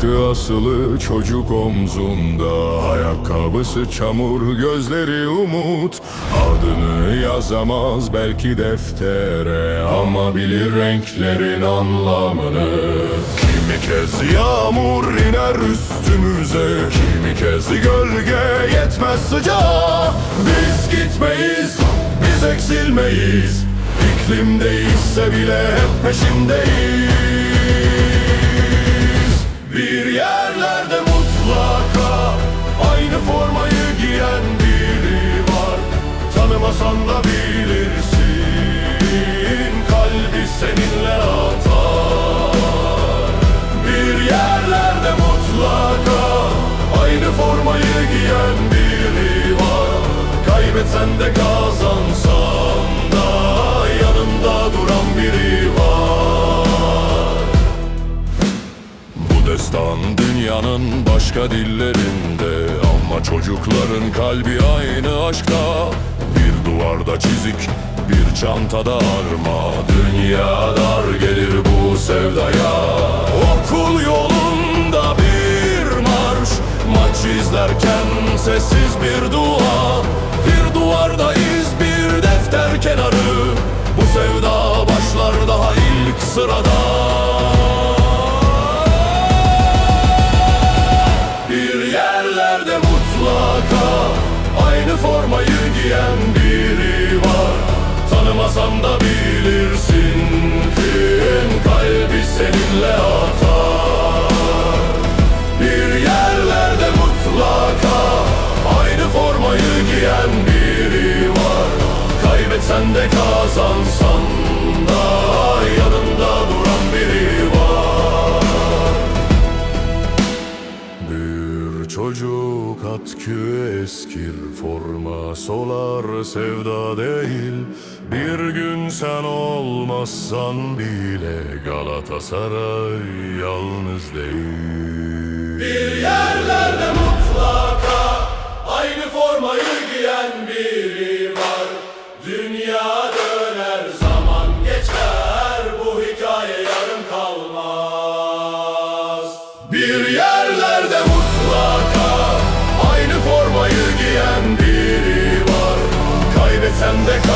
Atkı asılı çocuk omzunda Ayakkabısı çamur gözleri umut. Adını yazamaz belki deftere Ama bilir renklerin anlamını. Kimi kez yağmur iner üstümüze Kimi kez gölge yetmez sıcağa. Biz gitmeyiz, biz eksilmeyiz. İklim değişse bile hep peşindeyiz Tanımasan da bilirsin Kalbi seninle atar. Bir yerlerde mutlaka Aynı formayı giyen biri var. Kaybetsen de kazansan da Yanında duran biri var. Bu destan dünyanın başka dillerinde Ama çocukların kalbi aynı aşkta duvarda çizik, bir çantada arma. Dünya dar gelir bu sevdaya. Okul yolunda bir marş Maç izlerken sessiz bir dua. Bir duvarda iz, bir defter kenarı. Bu sevda başlar daha ilk sırada seninle atar. Bir yerlerde mutlaka Aynı formayı giyen biri var. Kaybetsen de kazansan da avukat küeskir Forma solar sevda değil. Bir gün sen olmazsan bile Galatasaray yalnız değil. Bir yerlerde mutlaka Aynı formayı giyen biri var. Dünya döner zaman geçer Bu hikaye yarım kalmaz. Bir yer and the